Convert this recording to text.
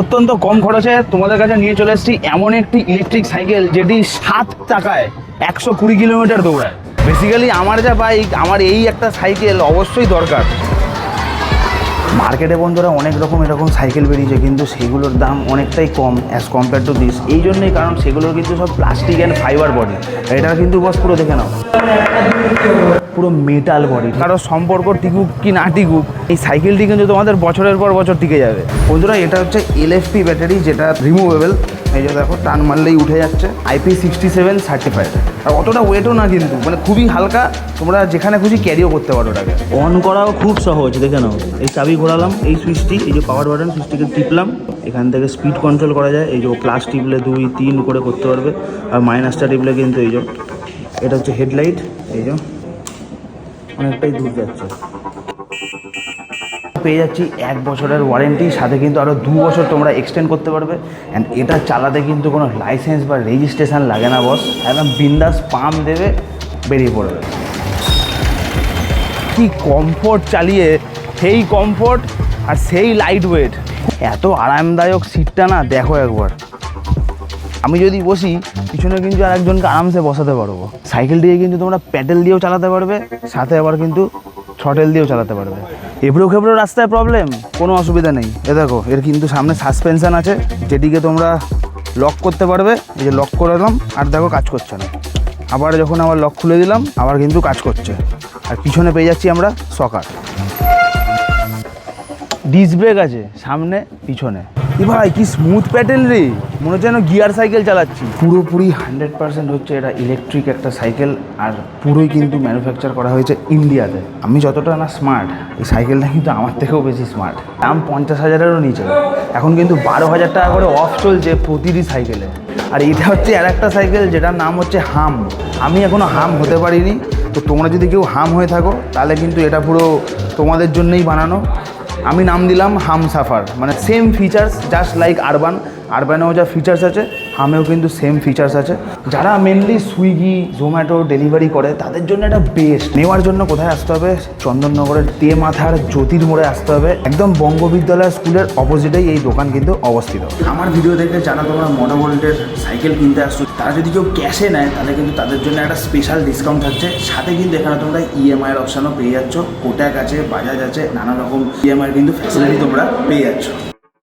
অত্যন্ত কম খরচে তোমাদের কাছে নিয়ে চলে এসেছি এমন একটি ইলেকট্রিক সাইকেল যেটি সাত টাকায় একশো কুড়ি কিলোমিটার দৌড়ায়। বেসিক্যালি আমার যা বাইক আমার এই একটা সাইকেল অবশ্যই দরকার। মার্কেটে বন্ধুরা অনেক রকম এরকম সাইকেল বেরিয়েছে, কিন্তু সেগুলোর দাম অনেকটাই কম অ্যাজ কম্পেয়ার টু দিস এই জন্যই কারণ সেগুলোর কিন্তু সব প্লাস্টিক অ্যান্ড ফাইবার বডি এটা কিন্তু বস পুরো দেখে নাও। পুরো মেটাল বডি কারও সম্পর্ক টিকুক কি না টিকুক, এই সাইকেলটি কিন্তু তোমাদের বছরের পর বছর টিকে যাবে। বন্ধুরা, এটা হচ্ছে এলএফপি ব্যাটারি যেটা রিমুভেবল এই যে দেখো, টান মারলেই উঠে যাচ্ছে। আইপি সিক্সটি সেভেন সার্টিফাইড আর অতটা ওয়েটও না কিন্তু মানে খুবই হালকা। তোমরা যেখানে খুশি ক্যারিও করতে পারো ওটাকে। অন করাও খুব সহজ, দেখে নাও। এই চাবি ঘোরালাম, এই সুইচটি এই যে পাওয়ার বাটন সুইচটিকে টিপলাম। এখান থেকে স্পিড কন্ট্রোল করা যায়। এই যে প্লাস টিপলে দুই, তিন করে করতে পারবে। আর মাইনাসটা টিপলে কিন্তু এই যে, এটা হচ্ছে হেডলাইট এই যে, অনেকটাই দূর যাচ্ছে। পেয়ে যাচ্ছি এক বছরের ওয়ারেন্টি সাথে কিন্তু আরও দু বছর তোমরা এক্সটেন্ড করতে পারবে। অ্যান্ড এটা চালাতে কিন্তু কোনো লাইসেন্স বা রেজিস্ট্রেশন লাগে না বস একদম বিন্দাস পাম্প দেবে, বেরিয়ে পড়বে। কি কমফোর্ট চালিয়ে, সেই কমফোর্ট আর সেই লাইট ওয়েট এত আরামদায়ক সিটটা না, দেখো একবার। আমি যদি বসি, পিছনে কিন্তু আর একজনকে আরামসে বসাতে পারব। সাইকেল দিয়ে কিন্তু তোমরা প্যাডেল দিয়েও চালাতে পারবে, সাথে আবার কিন্তু ছটেল দিয়েও চালাতে পারবে। এবড়ো খেবড়ো রাস্তায় প্রবলেম কোনো অসুবিধা নেই। এ দেখো, এর কিন্তু সামনে সাসপেনশান আছে যেটিকে তোমরা লক করতে পারবে, এই যে লক করে দিলাম, আর দেখো কাজ করছে না। আবার যখন আবার লক খুলে দিলাম, আবার কিন্তু কাজ করছে। আর পিছনে পেয়ে যাচ্ছি আমরা সকার ডিস ব্রেক আছে, সামনে, পিছনে। কি ভাই, কি স্মুথ প্যাটেল রে। মনে হচ্ছে যেন গিয়ার সাইকেল চালাচ্ছি। পুরোপুরি হান্ড্রেড পার্সেন্ট হচ্ছে এটা ইলেকট্রিক একটা সাইকেল আর পুরোই কিন্তু ম্যানুফ্যাকচার করা হয়েছে ইন্ডিয়াতে আমি যতটা না স্মার্ট এই সাইকেলটা কিন্তু আমার থেকেও বেশি স্মার্ট দাম পঞ্চাশ হাজারেরও নিচে। এখন কিন্তু বারো হাজার টাকা করে অফ চলছে প্রতিটি সাইকেলে আর এটা হচ্ছে আর একটা সাইকেল যেটার নাম হচ্ছে হাম। আমি এখনও হাম হতে পারিনি, তো তোমরা যদি কেউ হাম হয়ে থাকো, তাহলে কিন্তু এটা পুরো তোমাদের জন্যই বানানো। আমি নাম দিলাম হাম সাফার মানে same features just like urban আরবানেও যা ফিচার্স আছে হামেও কিন্তু সেম ফিচার্স আছে। যারা মেনলি সুইগি জোম্যাটো ডেলিভারি করে, তাদের জন্য এটা বেস্ট নেওয়ার জন্য কোথায় আসতে হবে? চন্দননগরের তে মাথার জ্যোতির মোড়ে আসতে হবে। একদম বঙ্গবিদ্যালয় স্কুলের অপোজিটেই এই দোকান কিন্তু অবস্থিত। আমার ভিডিও দেখে যারা তোমরা মোটোভোল্টের সাইকেল কিনতে আসছো, তারা যদি কেউ ক্যাশে নেয়, তাহলে কিন্তু তাদের জন্য একটা স্পেশাল ডিসকাউন্ট থাকছে। সাথে কিন্তু এখানে তোমরা ইএমআই এর অপশনও পেয়ে যাচ্ছ। কোটাক আছে বাজাজ আছে নানা রকম ইএমআই কিন্তু ফ্যাসিলিটি তোমরা পেয়ে যাচ্ছ।